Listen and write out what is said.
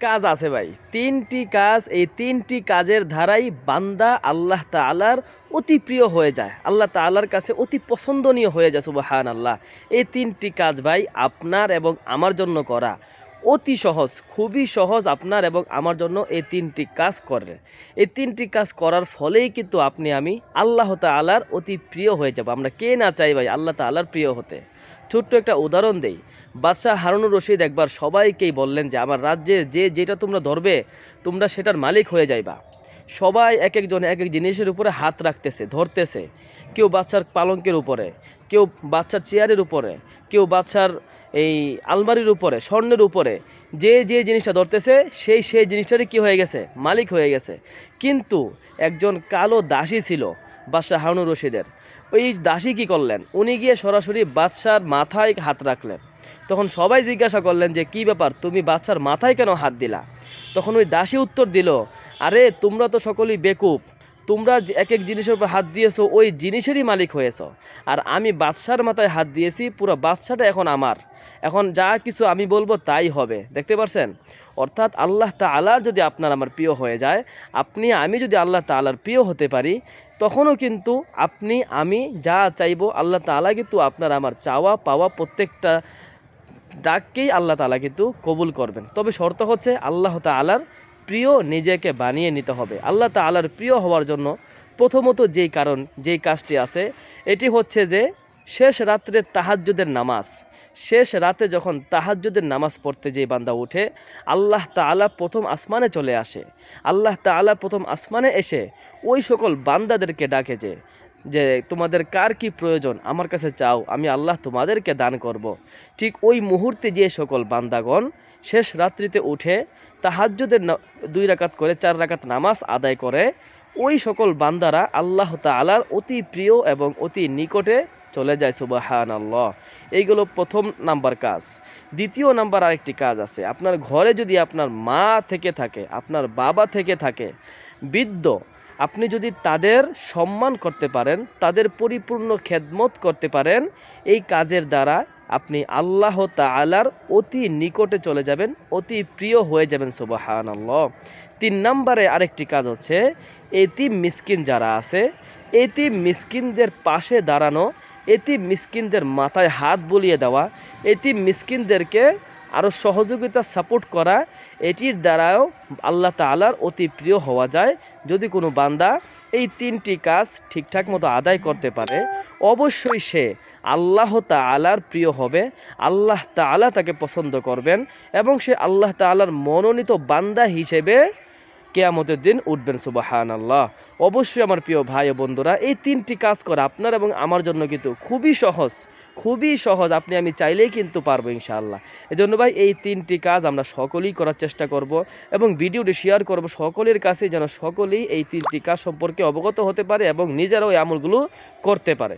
কাজ আছে ভাই। তিনটি কাজ, এই তিনটি কাজের ধারাই বান্দা আল্লাহ তালার অতি প্রিয় হয়ে যায়। আল্লাহ তালার কাছে অতি পছন্দনীয় হয়ে যায় সুবাহান আল্লাহ এই তিনটি কাজ ভাই আপনার এবং আমার জন্য করা। অতি সহজ, খুবই সহজ আপনার এবং আমার জন্য এই তিনটি কাজ করে। এই তিনটি কাজ করার ফলেই কিন্তু আপনি আমি আল্লাহ তালার অতি প্রিয় হয়ে যাব। আমরা কে না চাই ভাই আল্লাহ তালার প্রিয় হতে। ছোট্ট একটা উদাহরণ দেই। বাদশাহ হারুনুর রশিদ একবার সবাইকেই বললেন যে, আমার রাজ্যে যে যেটা তোমরা ধরবে, তোমরা সেটার মালিক হয়ে যাইবা। সবাই এক একজন এক এক জিনিসের উপরে হাত রাখতেছে, ধরতেছে। কেউ বাচ্চার পালঙ্কের উপরে, কেউ বাচ্চার চেয়ারের উপরে, কেউ বাচ্চার এই আলমারির উপরে, স্বর্ণের উপরে। যে যে জিনিসটা ধরতেছে, সেই সেই জিনিসটারই কী হয়ে গেছে? মালিক হয়ে গেছে। কিন্তু একজন কালো দাসী ছিল বাদশাহ হারুনুর রশিদের। ওই দাসী কি করলেন? উনি গিয়ে সরাসরি বাদশার মাথায় হাত রাখলেন। তখন সবাই জিজ্ঞাসা করলেন যে, কি ব্যাপার? তুমি বাচ্চার মাথায় কেন হাত দিলা? তখন ওই দাসী উত্তর দিল, আরে, তোমরা তো সকলেই বেকুব। তোমরা এক এক জিনিসের উপর হাত দিয়েছ, ওই জিনিসেরই মালিক হয়েছো। আর আমি বাদশার মাথায় হাত দিয়েছি, পুরো বাদশাটা এখন আমার। এখন যা কিছু আমি বলব তাই হবে। দেখতে পারছেন? অর্থাৎ আল্লাহ তালার যদি আপনার আমার প্রিয় হয়ে যায়, আপনি, আমি যদি আল্লাহ তালার প্রিয় হতে পারি, তখনও কিন্তু আপনি, আমি যা চাইব আল্লাহ তালা কিন্তু আপনার আমার চাওয়া পাওয়া প্রত্যেকটা ডাককেই আল্লাহ তালা কিন্তু কবুল করবেন। তবে শর্ত হচ্ছে আল্লাহ তালার প্রিয় নিজেকে বানিয়ে নিতে হবে। আল্লাহ তালার প্রিয় হওয়ার জন্য প্রথমত যেই কারণ, যেই কাজটি আছে, এটি হচ্ছে যে শেষ রাত্রে তাহাজ্জুদের নামাজ। শেষ রাতে যখন তাহাজ্জুদের নামাজ পড়তে যেই বান্দা উঠে, আল্লাহ তাআলা প্রথম আসমানে চলে আসে আল্লাহ তাআলা প্রথম আসমানে এসে ওই সকল বান্দাদেরকে ডাকে যে যে তোমাদের কার কি প্রয়োজন আমার কাছে চাও, আমি আল্লাহ তোমাদেরকে দান করব। ঠিক ওই মুহূর্তে যে সকল বান্দাগণ শেষ রাত্রিতে উঠে তাহাজ্জুদের না- দুই রাকাত করে চার রাকাত নামাজ আদায় করে, ওই সকল বান্দারা আল্লাহ তাআলার অতি প্রিয় এবং অতি নিকটে চলে যায় সুবাহান আল্লাহ এইগুলো প্রথম নাম্বার কাজ। দ্বিতীয় নাম্বার আরেকটি কাজ আছে। আপনার ঘরে যদি আপনার মা থেকে থাকে, আপনার বাবা থেকে থাকে, বৃদ্ধ, আপনি যদি তাদের সম্মান করতে পারেন, তাদের পরিপূর্ণ খেদমত করতে পারেন, এই কাজের দ্বারা আপনি আল্লাহ তালার অতি নিকটে চলে যাবেন, অতি প্রিয় হয়ে যাবেন সুবাহান আল্লাহ তিন নম্বরে আরেকটি কাজ হচ্ছে, এতিম মিসকিন যারা আছে, এতিম মিসকিনদের পাশে দাঁড়ানো এতিম মিসকিনদের মাথায় হাত বলিয়ে দেওয়া, এটি মিসকিনদেরকে আরও সহযোগিতা, সাপোর্ট করা, এটির দ্বারাও আল্লাহ তালার অতি প্রিয় হওয়া যায়। যদি কোনো বান্দা এই তিনটি কাজ ঠিকঠাক মতো আদায় করতে পারে, অবশ্যই সে আল্লাহ তালার প্রিয় হবে, আল্লাহ তালা তাকে পছন্দ করবেন এবং সে আল্লাহ তালার মনোনীত বান্দা হিসেবে কেয়ামতের দিন উঠবেন সুবাহান আল্লাহ অবশ্যই আমার প্রিয় ভাই ও বন্ধুরা, এই তিনটি কাজ করা আপনার এবং আমার জন্য কিন্তু খুবই সহজ খুবই সহজ। আপনি আমি চাইলেই কিন্তু পারব, ইনশাআল্লাহ। এই জন্য ভাই, এই তিনটি কাজ আমরা সকলেই করার চেষ্টা করব এবং ভিডিওটি শেয়ার করব সকলের কাছে যেন সকলেই এই তিনটি কাজ সম্পর্কে অবগত হতে পারে এবং নিজেরাও এই আমলগুলো করতে পারে।